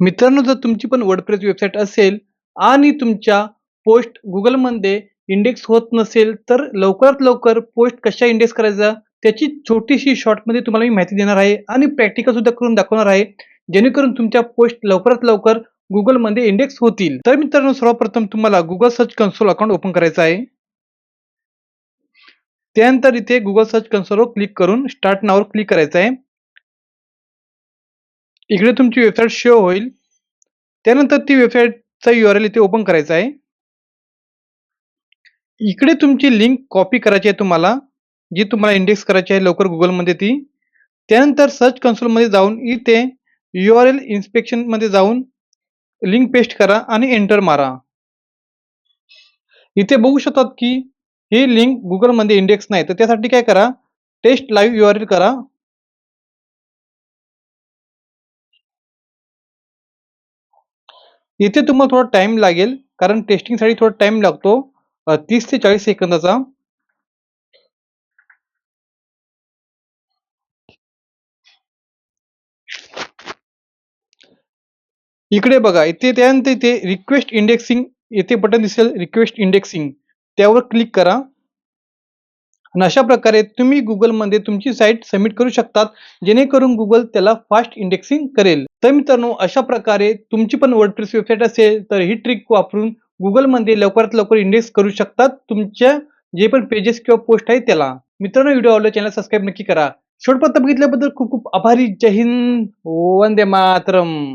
मित्रांनो जर तुमची पण वर्डप्रेस वेबसाईट असेल आणि तुमच्या पोस्ट गुगलमध्ये इंडेक्स होत नसेल तर लवकरात लवकर पोस्ट कशा इंडेक्स करायचा त्याची छोटीशी शॉर्टमध्ये तुम्हाला मी माहिती देणार आहे आणि प्रॅक्टिकल सुद्धा करून दाखवणार आहे. जेणेकरून तुमच्या पोस्ट लवकरात लवकर गुगलमध्ये इंडेक्स होतील. तर मित्रांनो सर्वप्रथम तुम्हाला Google search console account open करायचं आहे. त्यानंतर इथे गुगल सर्च कन्सोलवर क्लिक करून स्टार्ट नावर क्लिक करायचं आहे. इकडे तुमची वेबसाईट शो होईल. त्यानंतर ती वेबसाईटचा यू आर एल इथे ओपन करायचा आहे. इकडे तुमची लिंक कॉपी करायची आहे तुम्हाला जी तुम्हाला इंडेक्स करायची आहे लवकर गुगलमध्ये ती. त्यानंतर सर्च कन्सोलमध्ये जाऊन इथे यू आर एल इन्स्पेक्शनमध्ये जाऊन लिंक पेस्ट करा आणि एंटर मारा. इथे बघू शकतात की ही लिंक गुगलमध्ये इंडेक्स नाही. तर त्यासाठी काय करा test live U R L करा. इथे तुम्हाला थोडा टाइम लागेल कारण टेस्टिंगसाठी थोडा टाइम लागतो. तीस ते चाळीस सेकंदाचा. इकडे बघा इथे त्यानंतर इथे रिक्वेस्ट इंडेक्सिंग येथे बटन दिसेल रिक्वेस्ट इंडेक्सिंग त्यावर क्लिक करा. आणि अशा प्रकारे तुम्ही गुगलमध्ये तुमची साईट सबमिट करू शकतात जेणेकरून गुगल त्याला फास्ट इंडेक्सिंग करेल. तर मित्रांनो अशा प्रकारे तुमची पण वर्डप्रेस वेबसाईट असेल तर ही ट्रिक वापरून गुगलमध्ये लवकरात लवकर इंडेक्स करू शकतात तुमच्या जे पण पेजेस किंवा पोस्ट आहे त्याला. मित्रांनो व्हिडिओ आवडला चॅनल सबस्क्राईब नक्की करा. शेवटपर्यंत बघितल्याबद्दल खूप खूप आभारी. जय हिंद. वंदे मातरम.